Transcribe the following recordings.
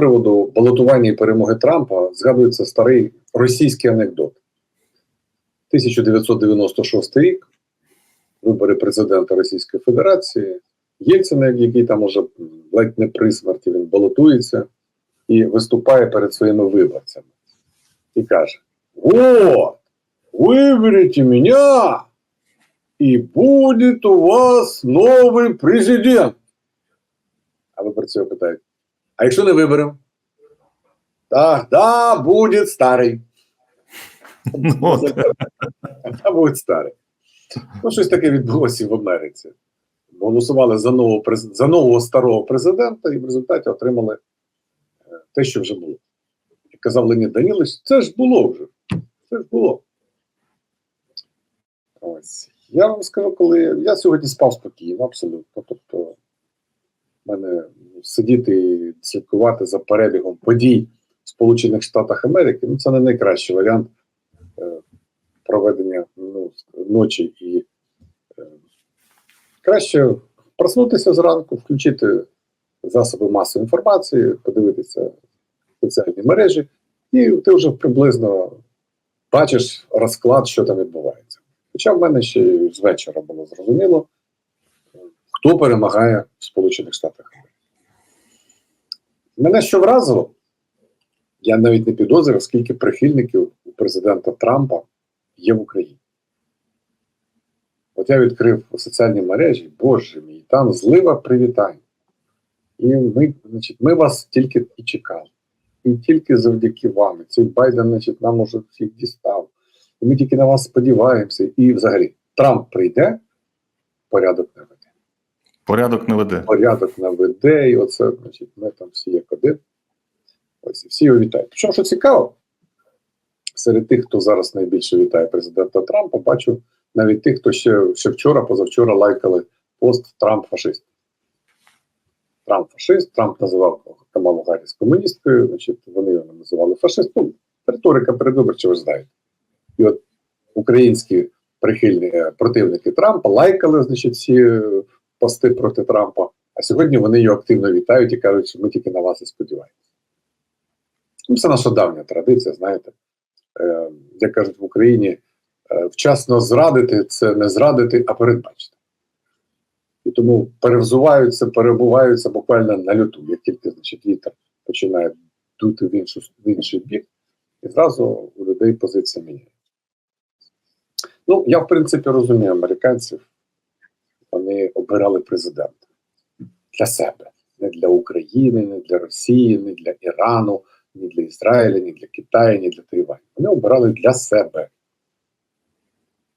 приводу балотування і перемоги Трампа згадується старий російський анекдот. 1996 рік, вибори президента Російської Федерації, Єльцина, який там уже ледь не при смерті, він балотується і виступає перед своїми виборцями. І каже: От, виберіть мене, і буде у вас новий президент. А виборці його питають: а якщо не виберемо? Тогда буде старий. Ну. Та буде старий. Ну, щось таке відбулося в Америці. Голосували за нового, за нового старого президента і в результаті отримали е, те, що вже було. І казав Леонід Данілович, це ж було вже. Це ж було. Ось. Я вам скажу, коли я сьогодні спав спокійно, абсолютно. Тобто, мене сидіти і слідкувати за перебігом подій в Сполучених Штатах Америки, ну це не найкращий варіант е, проведення ну, ночі і е, краще проснутися зранку, включити засоби масової інформації, подивитися соціальні мережі, і ти вже приблизно бачиш розклад, що там відбувається. Хоча в мене ще з вечора було зрозуміло, хто перемагає в Сполучених Штатах Мене що вразило, я навіть не підозрював, скільки прихильників у президента Трампа є в Україні. От я відкрив соціальні мережі, боже мій, там злива привітань. І ми, значить, ми вас тільки і чекали. І тільки завдяки вам. Цей Байден, значить, нам уже всіх дістав. І ми тільки на вас сподіваємося. І взагалі, Трамп прийде, порядок не веде. Порядок не веде. Порядок не веде, і оце, значить, ми там всі як один. Ось всі його вітають. Причому, що цікаво, серед тих, хто зараз найбільше вітає президента Трампа, бачу навіть тих, хто ще, ще вчора, позавчора лайкали пост Трамп фашист. Трамп фашист, Трамп називав Камалу Гарріс комуністкою, значить, вони його називали фашистом. Риторика передвиборча, ви знаєте. І от українські прихильні противники Трампа лайкали, значить, е, пости проти Трампа, а сьогодні вони його активно вітають і кажуть, що ми тільки на вас і сподіваємося. Ну, це наша давня традиція, знаєте. Е, як кажуть в Україні, е, вчасно зрадити це не зрадити, а передбачити. І тому перевзуваються, перебуваються буквально на люту, як тільки значить, вітер починає дути в, іншу, в інший бік, і зразу у людей позиція міняється. Ну, я в принципі розумію американців, вони обирали президента для себе, не для України, не для Росії, не для Ірану, ні для Ізраїля, ні для Китаю, ні для Тайваню. Вони обирали для себе.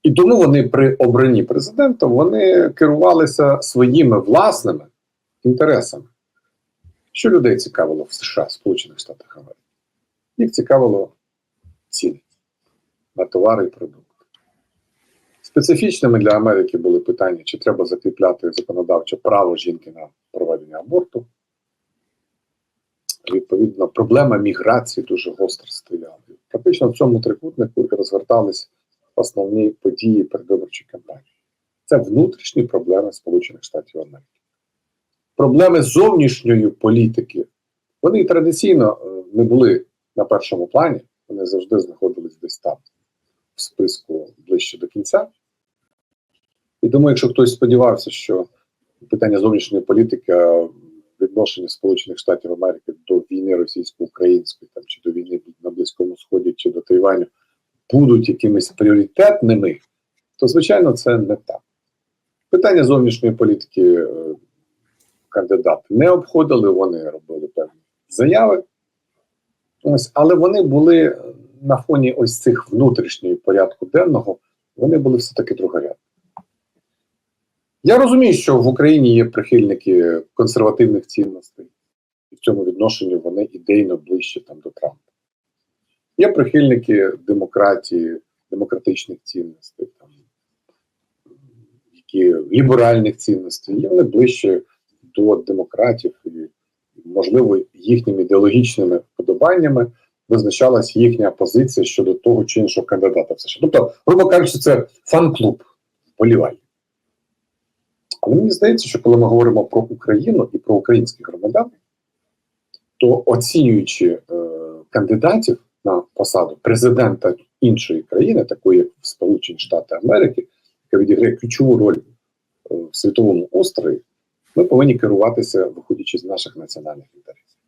І тому вони при обранні президента вони керувалися своїми власними інтересами. Що людей цікавило в США, Сполучених Штатах Америки? Їх цікавило ціни на товари і продукти. Специфічними для Америки були питання, чи треба закріпляти законодавче право жінки на проведення аборту. Відповідно, проблема міграції дуже гостро стояла. Практично в цьому трикутнику розгортались основні події передвиборчої кампанії. Це внутрішні проблеми Сполучених Штатів Америки. Проблеми зовнішньої політики. Вони традиційно е, не були на першому плані, вони завжди знаходились десь там в списку ближче до кінця. І тому, якщо хтось сподівався, що питання зовнішньої політики, відношення Сполучених Штатів Америки до війни російсько-української, там чи до війни на Близькому Сході, чи до Тайваню, будуть якимись пріоритетними, то звичайно це не так. Питання зовнішньої політики е, кандидати не обходили, вони робили певні заяви. Ось, але вони були на фоні ось цих внутрішньої порядку денного, вони були все-таки другорядні. Я розумію, що в Україні є прихильники консервативних цінностей, і в цьому відношенні вони ідейно ближче там до Трампа. Є прихильники демократії, демократичних цінностей, там, які ліберальних цінностей, є вони ближче до демократів, і, можливо, їхніми ідеологічними вподобаннями визначалась їхня позиція щодо того чи іншого кандидата в США. Тобто, грубо кажучи, це фан-клуб вболівальників. Але мені здається, що коли ми говоримо про Україну і про українських громадян, то оцінюючи е, кандидатів на посаду президента іншої країни, такої як Сполучені Штати Америки, яка відіграє ключову роль е, в світовому острові, ми повинні керуватися, виходячи з наших національних інтересів.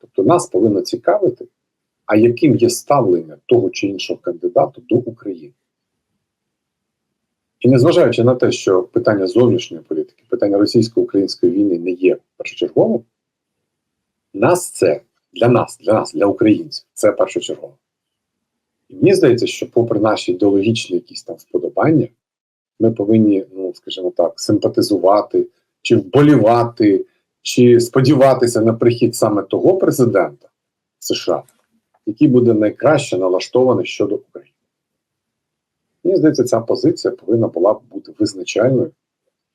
Тобто нас повинно цікавити, а яким є ставлення того чи іншого кандидата до України. І незважаючи на те, що питання зовнішньої політики, питання російсько-української війни не є першочерговим, нас це для нас, для нас, для українців, це першочергово. І мені здається, що, попри наші ідеологічні якісь там вподобання, ми повинні, ну скажімо так, симпатизувати чи вболівати, чи сподіватися на прихід саме того президента США, який буде найкраще налаштований щодо України. Мені здається, ця позиція повинна була б бути визначальною,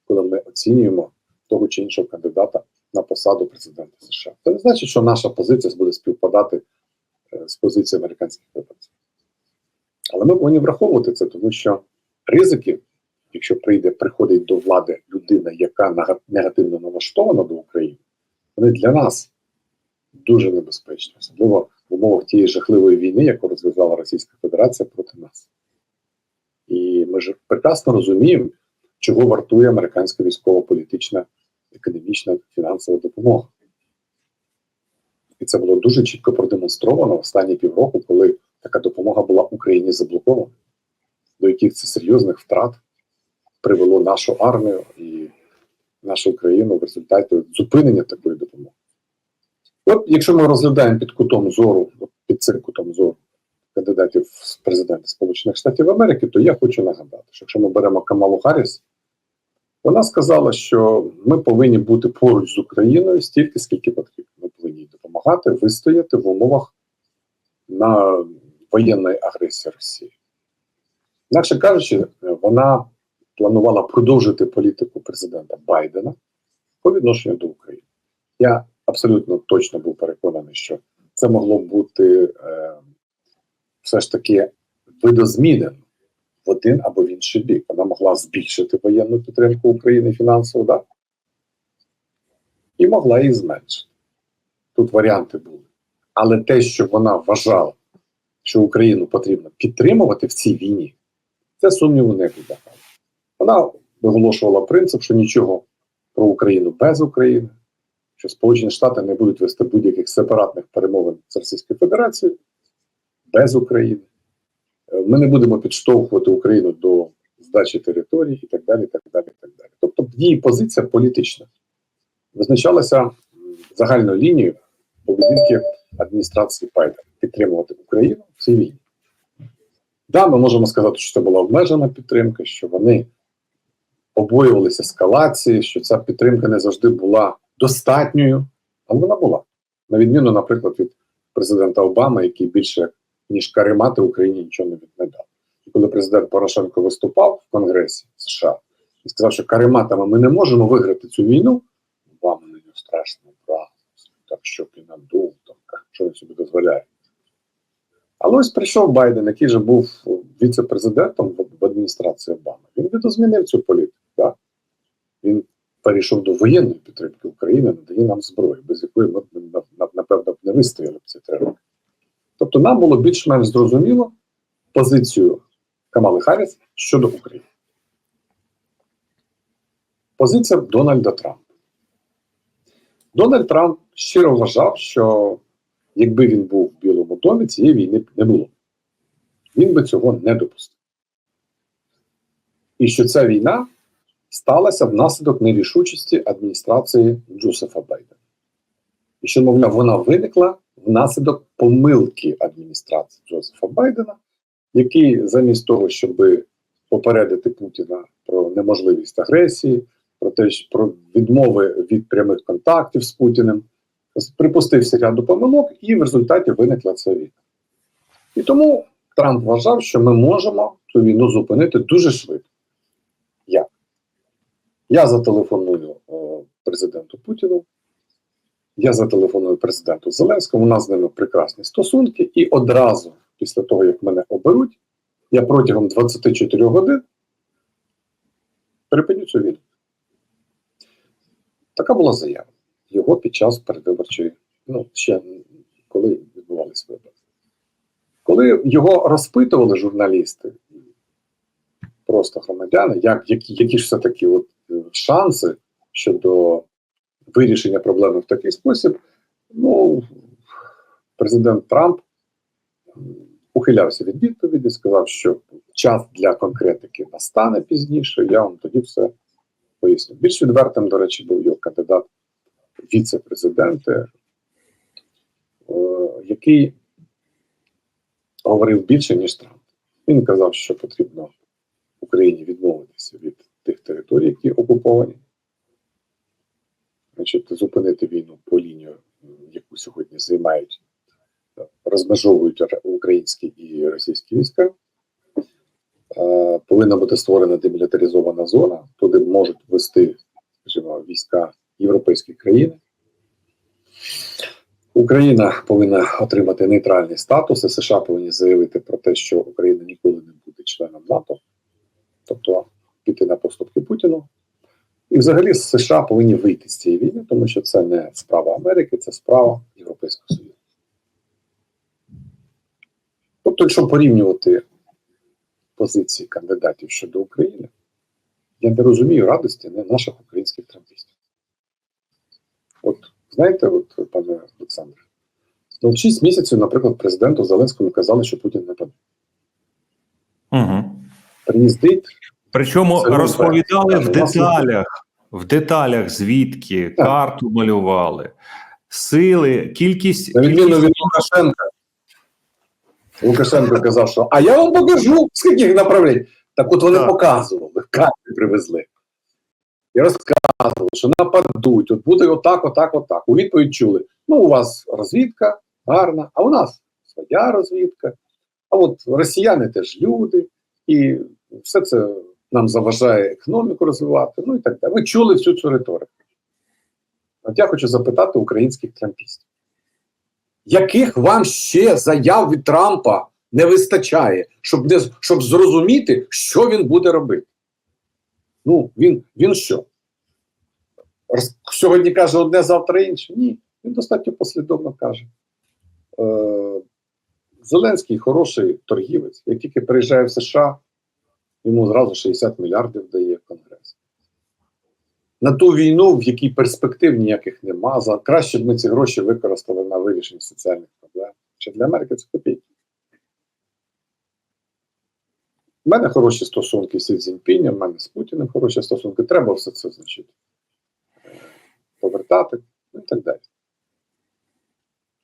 коли ми оцінюємо того чи іншого кандидата на посаду президента США. Це не значить, що наша позиція буде співпадати е, з позицією американських виборців. Але ми повинні враховувати це, тому що ризики, якщо прийде, приходить до влади людина, яка негативно налаштована до України, вони для нас дуже небезпечні, особливо в умовах тієї жахливої війни, яку розв'язала Російська Федерація проти нас. І ми ж прекрасно розуміємо, чого вартує американська військово-політична, економічна, фінансова допомога. І це було дуже чітко продемонстровано в останні півроку, коли така допомога була Україні заблокована, до яких це серйозних втрат привело нашу армію і нашу країну в результаті зупинення такої допомоги. От якщо ми розглядаємо під кутом зору, під цим кутом зору кандидатів в президенти Сполучених Штатів Америки, то я хочу нагадати, що якщо ми беремо Камалу Харріс, вона сказала, що ми повинні бути поруч з Україною стільки, скільки потрібно. Ми повинні їй допомагати вистояти в умовах на воєнної агресії Росії. Інакше кажучи, вона планувала продовжити політику президента Байдена по відношенню до України. Я абсолютно точно був переконаний, що це могло бути е, все ж таки видозмінено в один або в інший бік. Вона могла збільшити воєнну підтримку України фінансово, да? і могла її зменшити. Тут варіанти були. Але те, що вона вважала, що Україну потрібно підтримувати в цій війні, це сумніву не підлягало. Вона виголошувала принцип, що нічого про Україну без України, що Сполучені Штати не будуть вести будь-яких сепаратних перемовин з Російською Федерацією без України. Е, Ми не будемо підштовхувати Україну до здачі територій і так далі. так далі, так далі. Тобто її позиція політична визначалася загальною лінією поведінки адміністрації Байдена підтримувати Україну в цій війні. Да, ми можемо сказати, що це була обмежена підтримка, що вони побоювалися ескалації, що ця підтримка не завжди була достатньою, але вона була. На відміну, наприклад, від президента Обами, який більше ніж каремати Україні нічого не віддав. І коли президент Порошенко виступав в Конгресі США і сказав, що карематами ми не можемо виграти цю війну, вам на нього страшно брат, так що і надув, там, що він собі дозволяє. Але ось прийшов Байден, який же був віце-президентом в, адміністрації Обами. Він видозмінив цю політику. Так? Він перейшов до воєнної підтримки України, надає нам зброю, без якої ми напевно, б не вистояли б ці три роки. Тобто нам було більш-менш зрозуміло позицію Камали Харріс щодо України. Позиція Дональда Трампа. Дональд Трамп щиро вважав, що якби він був в Білому домі, цієї війни б не було. Він би цього не допустив. І що ця війна сталася внаслідок нерішучості адміністрації Джозефа Байдена. І що, мовляв, вона виникла внаслідок помилки адміністрації Джозефа Байдена, який замість того, щоб попередити Путіна про неможливість агресії, про те, що про відмови від прямих контактів з Путіним, припустився ряду помилок, і в результаті виникла ця війна. І тому Трамп вважав, що ми можемо цю війну зупинити дуже швидко. Як? Я зателефоную е, президенту Путіну, я зателефоную президенту Зеленському, у нас з ними прекрасні стосунки, і одразу після того, як мене оберуть, я протягом 24 годин припиню цю війну. Така була заява його під час передвиборчої ну, ще коли відбувалися вибори. Коли його розпитували журналісти, просто громадяни, як, які, які ж все-таки от, е, шанси щодо вирішення проблеми в такий спосіб, ну, президент Трамп ухилявся від відповіді, сказав, що час для конкретики настане пізніше, я вам тоді все поясню. Більш відвертим, до речі, був його кандидат в віце-президенти, е, який говорив більше, ніж Трамп. Він казав, що потрібно Україні відмовитися від тих територій, які окуповані, значить, зупинити війну по лінію, яку сьогодні займають, е, розмежовують українські і російські війська. Е, Повинна бути створена демілітаризована зона, туди можуть ввести, скажімо, війська європейських країн. Україна повинна отримати нейтральний статус, і США повинні заявити про те, що Україна ніколи не буде членом НАТО, тобто піти на поступки Путіну. І взагалі США повинні вийти з цієї війни, тому що це не справа Америки, це справа Європейського Союзу. Тобто, якщо порівнювати позиції кандидатів щодо України, я не розумію радості не наших українських трампістів. От знаєте, от, пане Олександре, ну, 6 місяців, наприклад, президенту Зеленському казали, що Путін не паде. Угу. Приїздить, Причому Це розповідали в деталях, в деталях, звідки Так. карту малювали, сили, кількість, на відміну від Лукашенка. Лукашенко казав, що а я вам покажу, скільки направлень. Так от вони Так. показували, карти привезли. І розказували, що нападуть, от буде отак, отак, отак. У відповідь чули: ну, у вас розвідка гарна, а у нас своя розвідка. А от росіяни теж люди, і все це нам заважає економіку розвивати, ну і так далі. Ви чули всю цю риторику. От я хочу запитати українських трампістів. Яких вам ще заяв від Трампа не вистачає, щоб не щоб зрозуміти, що він буде робити? Ну, він, він що? Роз- Сьогодні каже одне, завтра інше. Ні, він достатньо послідовно каже. Е, Зеленський хороший торгівець. Як тільки приїжджає в США, йому зразу 60 мільярдів дає Конгрес. На ту війну, в якій перспектив ніяких нема, за краще б ми ці гроші використали на вирішення соціальних проблем. Чи для Америки це копійки. У мене хороші стосунки з Цзіньпінем, в мене з Путіним хороші стосунки. Треба все це, значить, е, повертати, ну і так далі.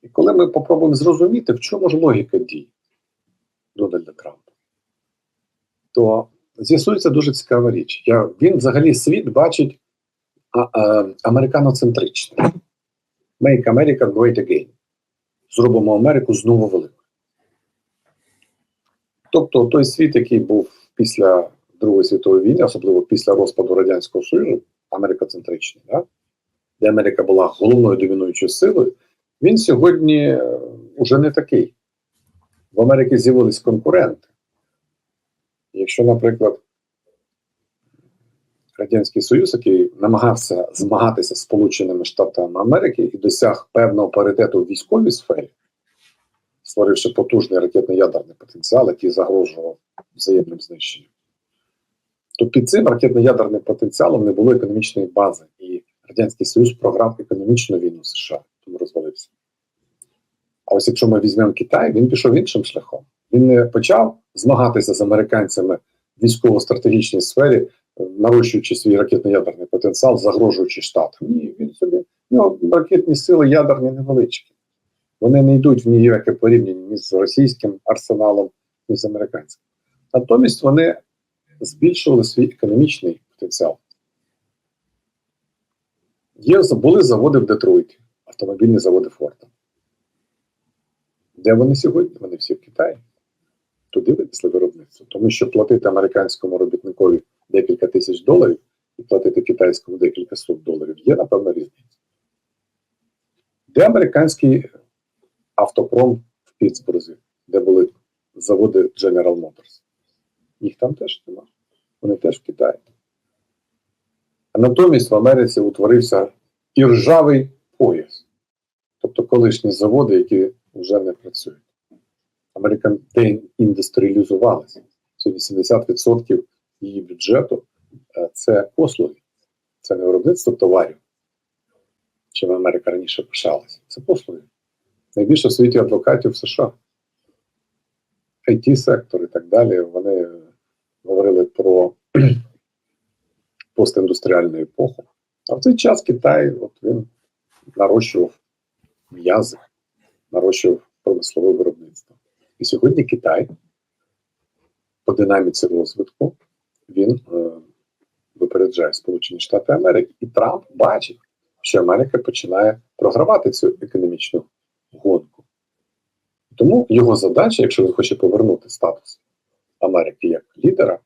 І коли ми попробуємо зрозуміти, в чому ж логіка дій Дональда Трампа, то з'ясується дуже цікава річ. Я, він взагалі світ бачить а, а, американоцентрично. Make America great again. Зробимо Америку знову великою. Тобто той світ, який був після Другої світової війни, особливо після розпаду Радянського Союзу, америкоцентричний, да? де Америка була головною домінуючою силою, він сьогодні вже не такий. В Америці з'явились конкуренти. Якщо, наприклад, Радянський Союз, який намагався змагатися з Сполученими Штатами Америки і досяг певного паритету в військовій сфері, створивши потужний ракетно-ядерний потенціал, який загрожував взаємним знищенням, то під цим ракетно-ядерним потенціалом не було економічної бази, і Радянський Союз програв економічну війну з США, тому розвалився. А ось якщо ми візьмемо Китай, він пішов іншим шляхом. Він не почав змагатися з американцями в військово-стратегічній сфері, нарощуючи свій ракетно-ядерний потенціал, загрожуючи штатам. Ні, він собі у нього ракетні сили ядерні невеличкі. Вони не йдуть в ніяке порівняння ні з російським арсеналом, ні з американським. Натомість вони збільшували свій економічний потенціал. Є, були заводи в Детройті, автомобільні заводи Форда. Де вони сьогодні? Вони всі в Китаї. Туди винесли виробництво. Тому що платити американському робітникові декілька тисяч доларів і платити китайському декілька сот доларів є, напевно, різниця. Де американський автопром в Пітсбурзі, де були заводи General Motors? Їх там теж нема. Вони теж в Китаї. А натомість в Америці утворився іржавий пояс. Тобто колишні заводи, які вже не працюють. Америка деіндустріалізувалася. Сьогодні 70% її бюджету е, це послуги, це не виробництво товарів, чим Америка раніше пишалася. Це послуги. Найбільше в світі адвокатів в США. it сектор і так далі. Вони говорили про постіндустріальну епоху. А в цей час Китай от він нарощував м'язи, нарощував виробництво. І сьогодні Китай по динаміці розвитку він е, випереджає Сполучені Штати Америки, і Трамп бачить, що Америка починає програвати цю економічну гонку. Тому його задача, якщо він хоче повернути статус Америки як лідера,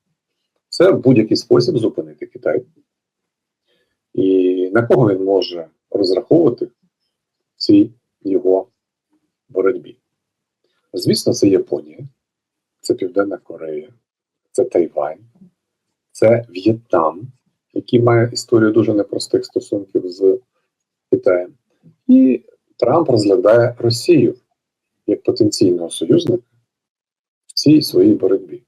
це в будь-який спосіб зупинити Китай. І на кого він може розраховувати цій його боротьбі? Звісно, це Японія, це Південна Корея, це Тайвань, це В'єтнам, який має історію дуже непростих стосунків з Китаєм. І Трамп розглядає Росію як потенційного союзника в цій своїй боротьбі.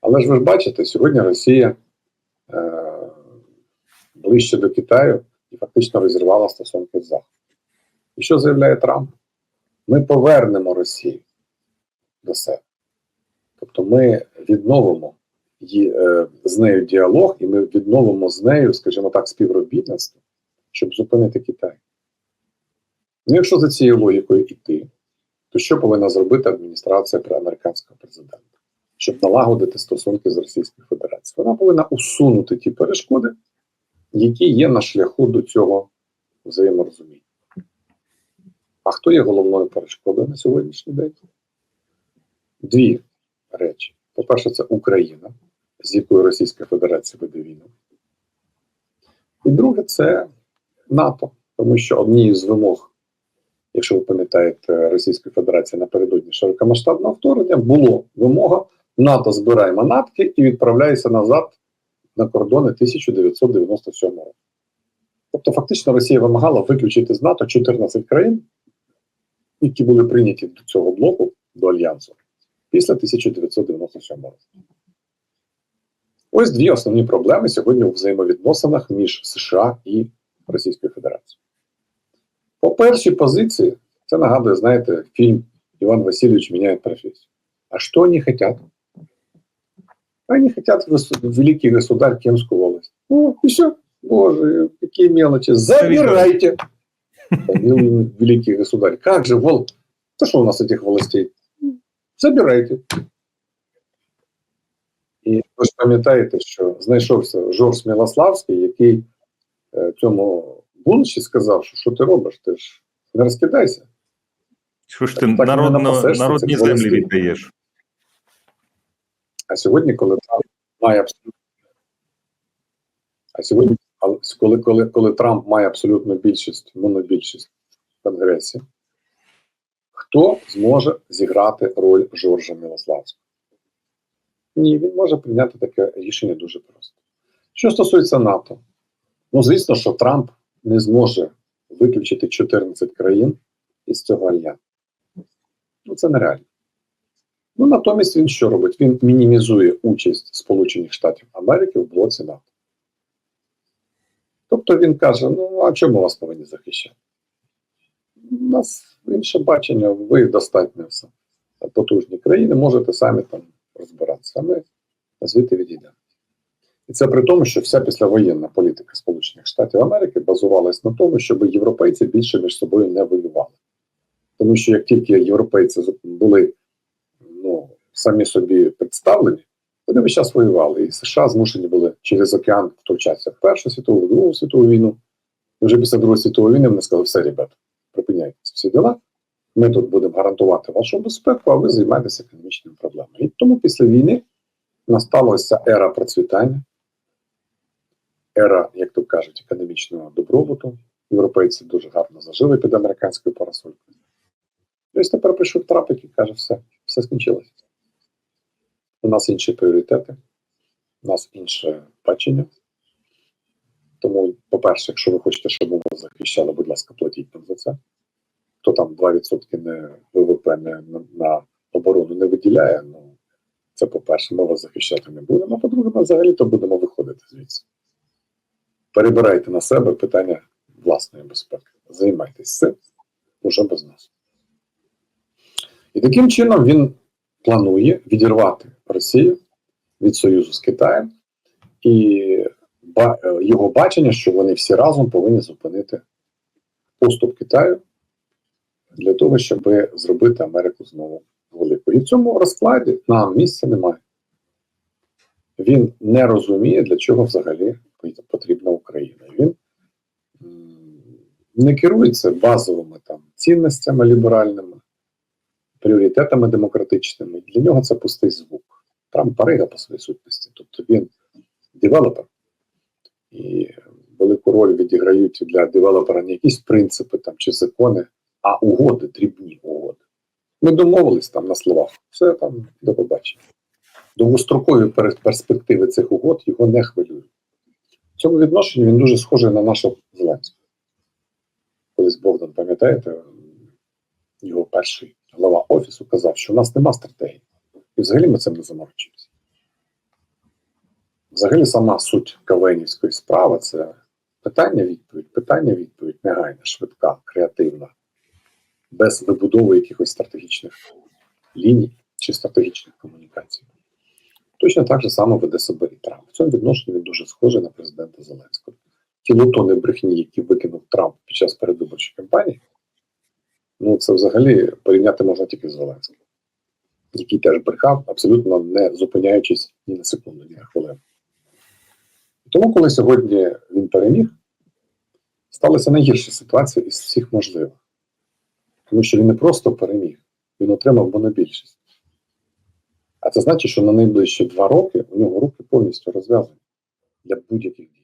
Але ж ви ж бачите, сьогодні Росія е, ближче до Китаю і фактично розірвала стосунки з Заходом. І що заявляє Трамп? Ми повернемо Росію до себе. Тобто ми відновимо е, з нею діалог, і ми відновимо з нею, скажімо так, співробітництво, щоб зупинити Китай. Ну, якщо за цією логікою йти, то що повинна зробити адміністрація американського президента, щоб налагодити стосунки з Російською Федерацією? Вона повинна усунути ті перешкоди, які є на шляху до цього взаєморозуміння. А хто є головною перешкодою на сьогоднішній день? Дві речі. По-перше, це Україна, з якою Російська Федерація веде війну. І друге, це НАТО, тому що однією з вимог, якщо ви пам'ятаєте, Російської Федерації напередодні широкомасштабного вторгнення, було вимога НАТО збирай манатки і відправляйся назад на кордони 1997 року. Тобто, фактично, Росія вимагала виключити з НАТО 14 країн, які були прийняті до цього блоку, до Альянсу, після 1997 року. Ось дві основні проблеми сьогодні у взаємовідносинах між США і Російською Федерацією. По першій позиції, це нагадує, знаєте, фільм Іван Васильович міняє професію. А що вони хотят? Они хотят великий государь Кемскую волость. Ну, и все. Боже, какие мелочи. Забирайте. Ну, Великий государь. Как же, вол... То что у нас этих властей? Забирайте. І ви ж пам'ятаєте, що знайшовся Жорж Мілославський, який е, цьому бунші сказав, що що ти робиш? Ти ж не розкидайся. Що ж ти Так, народно, напасешся народні землі волостей. віддаєш? А сьогодні, коли Трамп має абсолютно. А сьогодні, але коли, коли, коли Трамп має абсолютну більшість, монобільшість в Конгресі, хто зможе зіграти роль Жоржа Милославського? Ні, він може прийняти таке рішення дуже просто. Що стосується НАТО, ну звісно, що Трамп не зможе виключити 14 країн із цього альянсу. Ну, це нереально. Ну, натомість він що робить? Він мінімізує участь Сполучених Штатів Америки в блоці НАТО. Тобто він каже: ну а чому вас повинні захищати? У нас інше бачення, ви достатньо все. потужні країни, можете самі там розбиратися. А ми звідти відійдемо. І це при тому, що вся післявоєнна політика Сполучених Штатів Америки базувалась на тому, щоб європейці більше між собою не воювали. Тому що як тільки європейці були ну, самі собі представлені, вони весь час воювали. І США змушені були через океан втручатися в Першу світову, Другу світову війну. І вже після Другої світової війни вони сказали, все, ребята, припиняйте всі діла. Ми тут будемо гарантувати вашу безпеку, а ви займаєтеся економічними проблемами. І тому після війни настала ось ця ера процвітання, ера, як то кажуть, економічного добробуту. Європейці дуже гарно зажили під американською парасолькою. І ось тепер прийшов Трамп, який каже, все, все скінчилося. У нас інші пріоритети, у нас інше бачення. Тому, по-перше, якщо ви хочете, щоб вас захищали, будь ласка, платіть нам за це. хто там 2% не ВВП не, на оборону не виділяє, ну це по-перше, ми вас захищати не будемо. А по-друге, ми взагалі-то будемо виходити звідси. Перебирайте на себе питання власної безпеки. Займайтесь цим уже без нас. І таким чином він планує відірвати Росію від союзу з Китаєм і е, його бачення, що вони всі разом повинні зупинити поступ Китаю для того, щоб зробити Америку знову великою. І в цьому розкладі нам місця немає. Він не розуміє, для чого взагалі потрібна Україна. Він не керується базовими там цінностями ліберальними, пріоритетами демократичними. Для нього це пустий звук. Трамп парига по своїй сутності. Тобто він девелопер. І велику роль відіграють для девелопера не якісь принципи там, чи закони, а угоди, дрібні угоди. Ми домовились там на словах. Все там до побачення. Довгострокові перспективи цих угод його не хвилюють. В цьому відношенні він дуже схожий на нашого Зеленського. Колись Богдан, пам'ятаєте, його перший глава офісу казав, що у нас нема стратегії. І взагалі ми цим не заморочуємося. Взагалі, сама суть кавенівської справи це питання-відповідь, питання-відповідь, негайна, швидка, креативна, без вибудови якихось стратегічних ліній чи стратегічних комунікацій. Точно так же само веде себе і Трамп. В цьому відношенні він дуже схожий на президента Зеленського. Ті лотони брехні, які викинув Трамп під час передвиборчої кампанії, ну це взагалі порівняти можна тільки з Зеленським, який теж брехав, абсолютно не зупиняючись ні на секунду, ні на хвилину. Тому, коли сьогодні він переміг, сталася найгірша ситуація із всіх можливих. Тому що він не просто переміг, він отримав монобільшість. А це значить, що на найближчі два роки у нього руки повністю розв'язані для будь-яких дій.